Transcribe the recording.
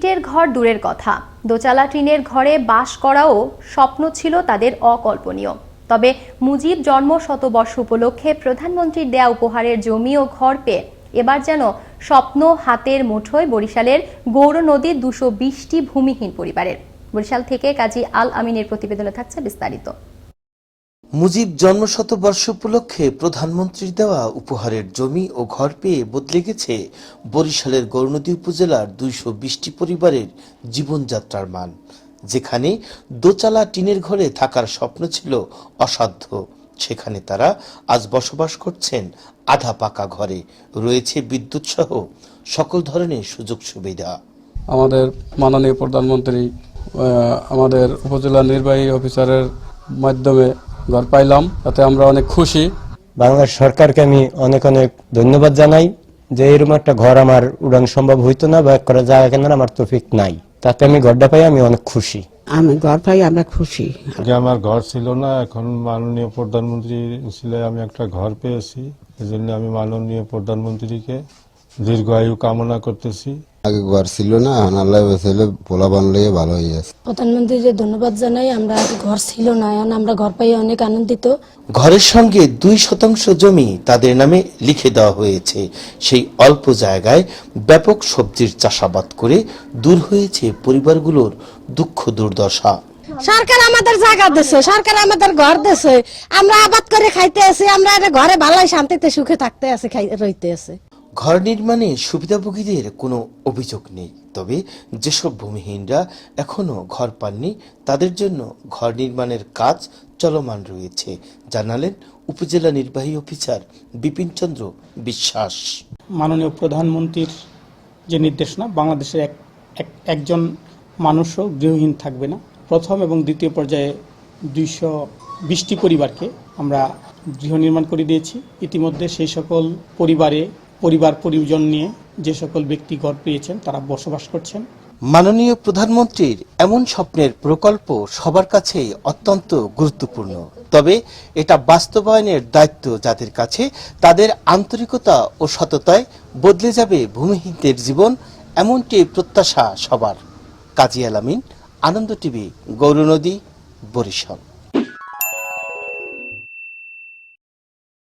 ইটের ঘর দূরের কথা। দোচালা টিনের ঘরে বাস করাও স্বপ্ন ছিল তাদের অকল্পনীয়। তবে মুজিব জন্ম শতবর্ষ উপলক্ষে প্রধানমন্ত্রীর দেয়া উপহারের জমি ও ঘর পেয়ে এবার যেন স্বপ্ন হাতের মুঠোয় বরিশালের গৌর নদীর দুশো বিশটি ভূমিহীন পরিবারের। বরিশাল থেকে কাজী আল আমিনের প্রতিবেদনে থাকছে বিস্তারিত। মুজিব জন্মশতবর্ষ উপলক্ষে প্রধানমন্ত্রীর দেওয়া উপহারের জমি ও ঘর পেয়ে বদলে গেছে বরিশালের গৌরনদী উপজেলার দুইশো বিশটি পরিবারের জীবনযাত্রার মান। যেখানে দোচালা টিনের ঘরে থাকার স্বপ্ন ছিল অসাধ্য। সেখানে তারা আজ বসবাস করছেন আধা পাকা ঘরে। রয়েছে বিদ্যুৎ সহ সকল ধরনের সুযোগ সুবিধা। আমাদের মাননীয় প্রধানমন্ত্রী আমাদের উপজেলা নির্বাহী অফিসারের মাধ্যমে ঘর পাইলাম তাতে আমরা অনেক খুশি। বাংলাদেশ সরকারকে আমি অনেক অনেক ধন্যবাদ জানাই যে এরকম একটা ঘর আমার উড়ান সম্ভব হইতো না বা করা জায়গা কেনার আমার তৌফিক নাই। তাতে আমি ঘরটা পাই আমি অনেক খুশি। আমি ঘর পাই আমরা খুশি। আগে আমার ঘর ছিল না এখন মাননীয় প্রধানমন্ত্রী ছিল আমি একটা ঘর পেয়েছি। এজন্য আমি মাননীয় প্রধানমন্ত্রীকে দীর্ঘ আয়ু কামনা করতেছি। আগে ঘর ছিল না এখন আল্লাহ ছেলে পোলা বানলে ভালো হয়ে গেছে। প্রধানমন্ত্রীকে ধন্যবাদ জানাই আমরা আগে ঘর ছিল না এখন আমরা ঘর পাই অনেক আনন্দিত। ঘরের সঙ্গে দুই শতাংশ জমি তাদের নামে লিখে দেওয়া হয়েছে। সেই অল্প জায়গায় ব্যাপক সবজির চাষাবাদ করে দূর হয়েছে পরিবারগুলোর দুঃখ দুর্দশা। সরকার আমাদের জায়গা দিছে সরকার আমাদের ঘর দিছে। আমরা আবাদ করে খাইতে আছি আমরা ঘরে ভালোই শান্তিতে সুখে থাকতে আছি খাই রইতে আছে। ঘর নির্মাণে সুবিধাভোগীদের কোনো অভিযোগ নেই। তবে যেসব ভূমিহীনরা এখনও ঘর পাননি, তাদের জন্য ঘর নির্মাণের কাজ চলমান রয়েছে, জানালেন উপজেলা নির্বাহী অফিসার বিপিন চন্দ্র বিশ্বাস। মাননীয় প্রধানমন্ত্রীর যে নির্দেশনা, বাংলাদেশের এক- একজন মানুষও গৃহহীন থাকবে না। প্রথম এবং দ্বিতীয় পর্যায়ে দুইশো বিশটি পরিবারকে আমরা গৃহ নির্মাণ করে দিয়েছি। ইতিমধ্যে সেই সকল পরিবারে পরিবার, পরিজন নিয়ে যে সকল ব্যক্তি ঘর পেয়েছেন, তারা বসবাস করছেন। মাননীয় প্রধানমন্ত্রীর এমন স্বপ্নের প্রকল্প সবার কাছেই অত্যন্ত গুরুত্বপূর্ণ। তবে এটা বাস্তবায়নের দায়িত্ব যাদের কাছে, তাদের আন্তরিকতা ও সততায় বদলে যাবে ভূমিহীনদের জীবন, এমনটি প্রত্যাশা সবার। কাজী আলামিন, আনন্দ টিভি, গৌরনদী, বরিশাল।